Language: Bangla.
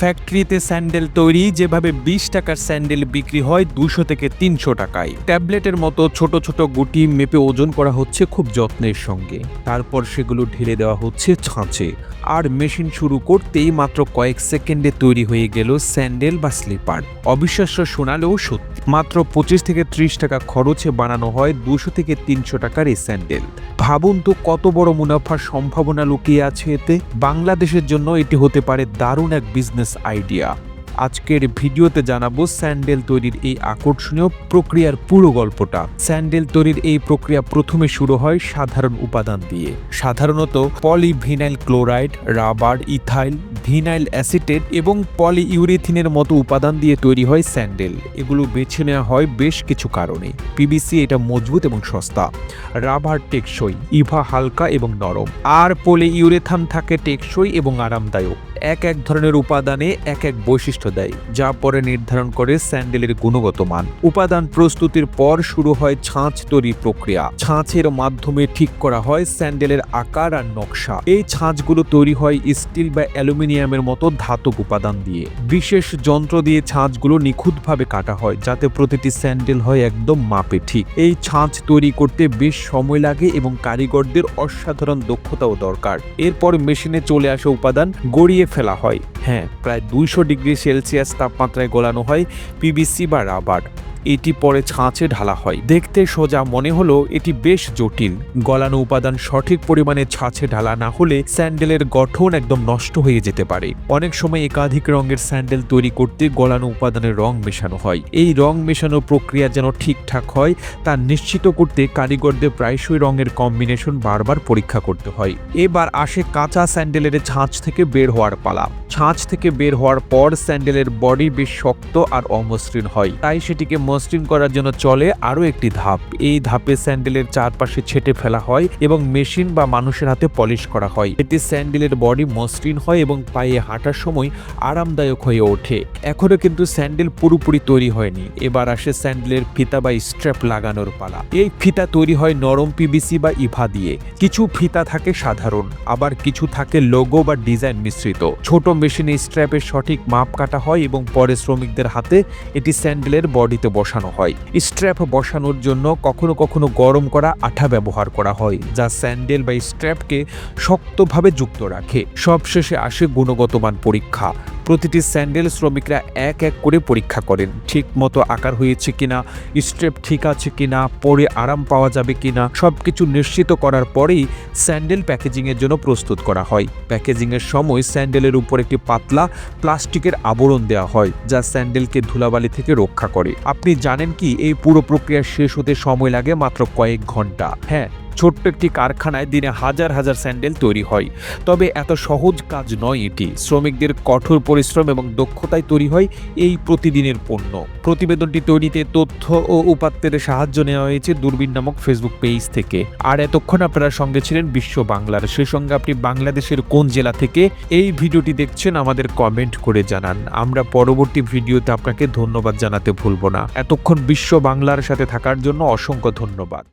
ফ্যাক্টরিতে স্যান্ডেল তৈরি, যেভাবে বিশ টাকার স্যান্ডেল বিক্রি হয় দুশো থেকে তিনশো টাকায়। ট্যাবলেটের মতো ছোট ছোট গুটি মেপে ওজন করা হচ্ছে খুব যত্নের সঙ্গে। তারপর সেগুলো ঢেলে দেওয়া হচ্ছে ছাঁচে। আর মেশিন শুরু করতেই মাত্র কয়েক সেকেন্ডে তৈরি হয়ে গেল স্যান্ডেল বা স্লিপার। অবিশ্বাস্য শোনালেও সত্যি। মাত্র পঁচিশ থেকে ত্রিশ টাকা খরচে বানানো হয় দুশো থেকে তিনশো টাকার এই স্যান্ডেল। ভাবুন তো কত বড় মুনাফার সম্ভাবনা লুকিয়ে আছে এতে। বাংলাদেশের জন্য এটি হতে পারে দারুণ এক বিজনেস আইডিয়া। আজকের ভিডিওতে জানাব স্যান্ডেল তৈরির এই আকর্ষণীয় প্রক্রিয়ার পুরো গল্পটা। স্যান্ডেল তৈরির এই প্রক্রিয়া প্রথমে শুরু হয় সাধারণ উপাদান দিয়ে। সাধারণত polyvinyl chloride, rubber, ethyl, vinyl acetate এবং পলিইউরেথিনের মতো উপাদান দিয়ে তৈরি হয় স্যান্ডেল। এগুলো বেছে নেওয়া হয় বেশ কিছু কারণে। পিবিসি এটা মজবুত এবং সস্তা। রাবার টেকসই, ইভা হালকা এবং নরম। আর পলিইউরেথান থাকে টেকসই এবং আরামদায়ক। এক এক ধরনের উপাদানে এক এক বৈশিষ্ট্য দেয়, যা পরে নির্ধারণ করে স্যান্ডেলের গুণগত মান। উপাদান প্রস্তুতির পর শুরু হয় ছাঁচ তৈরি প্রক্রিয়া। ছাঁচের মাধ্যমে ঠিক করা হয় স্যান্ডেলের আকার আর নকশা। এই ছাঁচগুলো তৈরি হয় স্টিল বা অ্যালুমিনিয়ামের মতো ধাতব উপাদান দিয়ে। বিশেষ যন্ত্র দিয়ে ছাঁচগুলো নিখুঁতভাবে কাটা হয়, যাতে প্রতিটি স্যান্ডেল হয় একদম মাপে ঠিক। এই ছাঁচ তৈরি করতে বেশ সময় লাগে এবং কারিগরদের অসাধারণ দক্ষতাও দরকার। এরপর মেশিনে চলে আসে উপাদান গড়িয়ে ফেলা হয়। হ্যাঁ প্রায় দুইশো ডিগ্রি সেলসিয়াস তাপমাত্রায় গলানো হয় পিবিসি বা রাবার। এটি পরে ছাঁচে ঢালা হয়। দেখতে সোজা মনে হলো এটি বেশ জটিল। গলানো উপাদান সঠিক পরিমাণে ছাঁচে ঢালা না হলে স্যান্ডেলের গঠন একদম নষ্ট হয়ে যেতে পারে। অনেক সময় একাধিক রঙের স্যান্ডেল তৈরি করতে গলানো উপাদানের রং মেশানো হয়। এই রং মেশানো প্রক্রিয়া যেন ঠিকঠাক হয়, তা নিশ্চিত করতে কারিগরদের প্রায়শই রঙের কম্বিনেশন বারবার পরীক্ষা করতে হয়। এবার আসে কাঁচা স্যান্ডেলের ছাঁচ থেকে বের হওয়ার পালা। ছাঁচ থেকে বের হওয়ার পর স্যান্ডেলের বডি বেশ শক্ত আর অমসৃণ হয়, তাই সেটিকে মসৃণ করার জন্য চলে আরও একটি ধাপ। এই ধাপে স্যান্ডেলের চারপাশে ছেটে ফেলা হয় এবং মেশিন বা মানুষের হাতে পলিশ করা হয়। এতে স্যান্ডেলের বডি মসৃণ হয় এবং পায়ে হাঁটার সময় আরামদায়ক হয়ে ওঠে। এখনও কিন্তু স্যান্ডেল পুরোপুরি তৈরি হয়নি। এবার আসে স্যান্ডেলের ফিতা বা স্ট্র্যাপ লাগানোর পালা। এই ফিতা তৈরি হয় নরম পিবিসি বা ইভা দিয়ে। কিছু ফিতা থাকে সাধারণ, আবার কিছু থাকে লোগো বা ডিজাইন মিশ্রিত। ছোট মেশিনে স্ট্র্যাপের সঠিক মাপ কাটা হয় এবং পরে শ্রমিকদের হাতে এটি স্যান্ডেলের বডিতে বসানো হয়। স্ট্র্যাপ বসানোর জন্য কখনো কখনো গরম করা আঠা ব্যবহার করা হয়, যা স্যান্ডেল বা স্ট্র্যাপকে শক্তভাবে যুক্ত রাখে। সবশেষে আসে গুণগত মান পরীক্ষা। প্রতিটি স্যান্ডেল শ্রমিকরা এক এক করে পরীক্ষা করেন, ঠিক মতো আকার হয়েছে কিনা স্ট্রেপ ঠিক আছে কিনা, পরে আরাম পাওয়া যাবে কিনা সব কিছু নিশ্চিত করার পরেই স্যান্ডেল প্যাকেজিংয়ের জন্য প্রস্তুত করা হয়। প্যাকেজিংয়ের সময় স্যান্ডেলের উপর একটি পাতলা প্লাস্টিকের আবরণ দেওয়া হয়, যা স্যান্ডেলকে ধুলাবালি থেকে রক্ষা করে। আপনি জানেন কি, এই পুরো প্রক্রিয়া শেষ হতে সময় লাগে মাত্র কয়েক ঘণ্টা। হ্যাঁ ছোট্ট একটি কারখানায় দিনে হাজার হাজার স্যান্ডেল তৈরি হয়। তবে এত সহজ কাজ নয় এটি। শ্রমিকদের কঠোর পরিশ্রম এবং দক্ষতায় তৈরি হয় এই প্রতিদিনের পণ্য। প্রতিবেদনটি তৈরিতে তথ্য ও উপাত্তের সাহায্য নেওয়া হয়েছে দূরবীন নামক ফেসবুক পেজ থেকে। আর এতক্ষণ আপনারা সঙ্গে ছিলেন বিশ্ব বাংলার। সেই সঙ্গে আপনি বাংলাদেশের কোন জেলা থেকে এই ভিডিওটি দেখছেন আমাদের কমেন্ট করে জানান। আমরা পরবর্তী ভিডিওতে আপনাকে ধন্যবাদ জানাতে ভুলব না। এতক্ষণ বিশ্ব বাংলার সাথে থাকার জন্য অসংখ্য ধন্যবাদ।